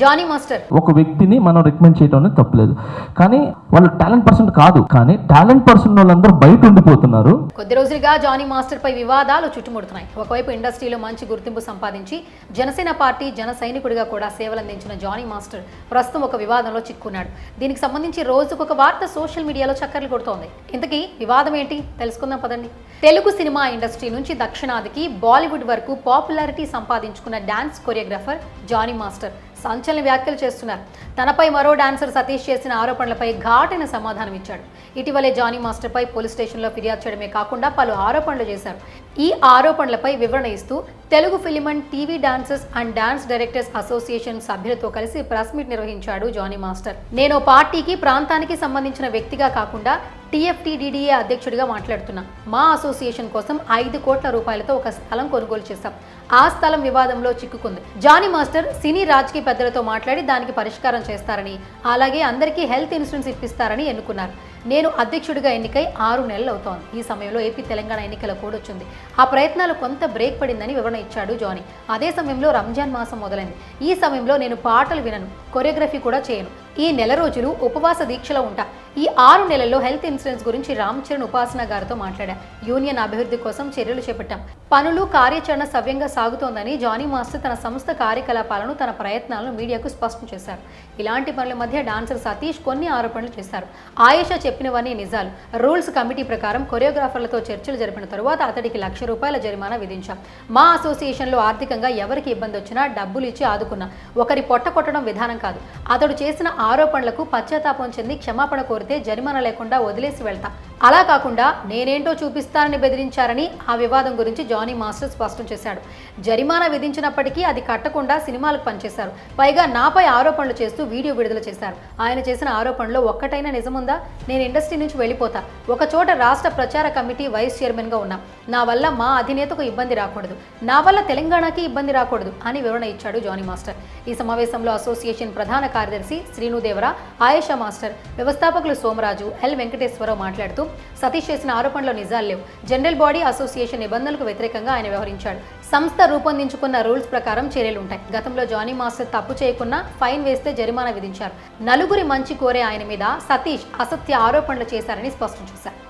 Johnny master. ఒక వ్యక్తిని మనం రికమెండ్ చేయడం అనేది తప్పలేదు. కానీ వాళ్ళు టాలెంట్ పర్సన్ కాదు. కానీ టాలెంట్ పర్సన్ వాళ్ళందరూ బయట ఉండిపోతున్నారు. కొద్ది రోజులుగా జానీ మాస్టర్ పై వివాదాలు చుట్టుముడుతున్నాయి. ఒకవైపు ఇండస్ట్రీలో మంచి గుర్తింపు సంపాదించి జనసేన పార్టీ జన సైనికుడిగా కూడా సేవలందించిన జానీ మాస్టర్ ప్రస్తుతం ఒక వివాదంలో చిక్కున్నాడు. దీనికి సంబంధించి రోజుకొక వార్త సోషల్ మీడియాలో చక్కర్లు కొడుతోంది. ఇంతకీ వివాదం ఏంటి? తెలుసుకుందాం పదండి. తెలుగు సినిమా ఇండస్ట్రీ నుంచి దక్షిణాదికి బాలీవుడ్ వరకు పాపులారిటీ సంపాదించుకున్న డాన్స్ కొరియోగ్రాఫర్ జానీ మాస్టర్. సంచలన వ్యాఖ్యలు చేస్తున్నారు. తనపై మరో డాన్సర్ సతీష్ చేసిన ఆరోపణలపై ఘాటైన సమాధానం ఇచ్చాడు ఇటీవలే జానీ మాస్టర్పై పోలీస్ స్టేషన్లో ఫిర్యాదు చేయడమే కాకుండా పలు ఆరోపణలు చేశారు. ఈ ఆరోపణలపై వివరణ ఇస్తూ Telugu film and TV dancers and dance directors association సభ్యులతో కలిసి ప్రెస్ మీట్ నిర్వహించాడు జానీ మాస్టర్. నేను పార్టీకి ప్రాంతానికి సంబంధించిన వ్యక్తిగా కాకుండా టీఎఫ్టీడీడీఏ అధ్యక్షుడిగా మాట్లాడుతున్నా. మా అసోసియేషన్ కోసం ఐదు కోట్ల రూపాయలతో ఒక స్థలం కొనుగోలు చేశాం. ఆ స్థలం వివాదంలో చిక్కుకుంది. జానీ మాస్టర్ సినీ రాజకీయ పెద్దలతో మాట్లాడి దానికి పరిష్కారం చేస్తారని అలాగే అందరికీ హెల్త్ ఇన్సూరెన్స్ ఇప్పిస్తారని ఎన్నుకున్నారు. నేను అధ్యక్షుడిగా ఎన్నికై ఆరు నెలలు అవుతోంది ఈ సమయంలో ఏపీ తెలంగాణ ఎన్నికల కోడ్ వచ్చింది. ఆ ప్రయత్నాలు కొంత బ్రేక్ పడిందని వివరణ ఇచ్చాడు జానీ. అదే సమయంలో రంజాన్ మాసం మొదలైంది. ఈ సమయంలో నేను పాటలు వినను కొరియోగ్రఫీ కూడా చేయను. ఈ నెల రోజులు ఉపవాస దీక్షలో ఉంటా. ఈ ఆరు నెలల్లో హెల్త్ ఇన్సూరెన్స్ గురించి రామ్ చరణ్ ఉపాసన గారితో మాట్లాడా. యూనియన్ అభివృద్ధి కోసం చర్యలు చేపట్టాం. పనులు కార్యాచరణ సవ్యంగా సాగుతోందని జానీ మాస్టర్ తన సంస్థ కార్యకలాపాలను తన ప్రయత్నాలను మీడియాకు స్పష్టం చేశారు. ఇలాంటి పనుల మధ్య డాన్సర్ సతీష్ కొన్ని ఆరోపణలు చేశారు. ఆయేషా చెప్పినవన్నీ నిజాలు. రూల్స్ కమిటీ ప్రకారం కొరియోగ్రాఫర్లతో చర్చలు జరిపిన తరువాత అతడికి లక్ష రూపాయల జరిమానా విధించాం. మా అసోసియేషన్లో ఆర్థికంగా ఎవరికి ఇబ్బంది వచ్చినా డబ్బులు ఇచ్చి ఆదుకున్నా. ఒకరి పొట్ట కొట్టడం విధానం కాదు. అతడు చేసిన ఆరోపణలకు పశ్చాత్తాపం చెంది క్షమాపణ కోరితే జరిమానా లేకుండా వదిలేసి వెళ్తా. అలా కాకుండా నేనేంటో చూపిస్తానని బెదిరించారని ఆ వివాదం గురించి జానీ మాస్టర్ స్పష్టం చేశాడు. జరిమానా విధించినప్పటికీ అది కట్టకుండా సినిమాలకు పనిచేశారు. పైగా నాపై ఆరోపణలు చేస్తూ వీడియో విడుదల చేశారు. ఆయన చేసిన ఆరోపణలో ఒక్కటైనా నిజముందా? నేను ఇండస్ట్రీ నుంచి వెళ్ళిపోతా. ఒక చోట రాష్ట్ర ప్రచార కమిటీ వైస్ చైర్మన్గా ఉన్నా. నా వల్ల మా అధినేతకు ఇబ్బంది రాకూడదు. నా వల్ల తెలంగాణకి ఇబ్బంది రాకూడదు అని వివరణ ఇచ్చాడు జానీ మాస్టర్. ఈ సమావేశంలో అసోసియేషన్ ప్రధాన కార్యదర్శి శ్రీనుదేవర ఆయేషా మాస్టర్ వ్యవస్థాపకులు సోమరాజు ఎల్ వెంకటేశ్వరరావు మాట్లాడుతూ సతీష్ చేసిన ఆరోపణలో నిజాలు లేవు. జనరల్ బాడీ అసోసియేషన్ నిబంధనలకు వ్యతిరేకంగా ఆయన వ్యవహరించాడు. సంస్థ రూపొందించుకున్న రూల్స్ ప్రకారం చర్యలు ఉంటాయి. గతంలో జానీ మాస్టర్ తప్పు చేయకున్నా ఫైన్ వేస్తే జరిమానా విధించారు. నలుగురి మంచి కోరే ఆయన మీద సతీష్ అసత్య ఆరోపణలు చేశారని స్పష్టం చేశారు.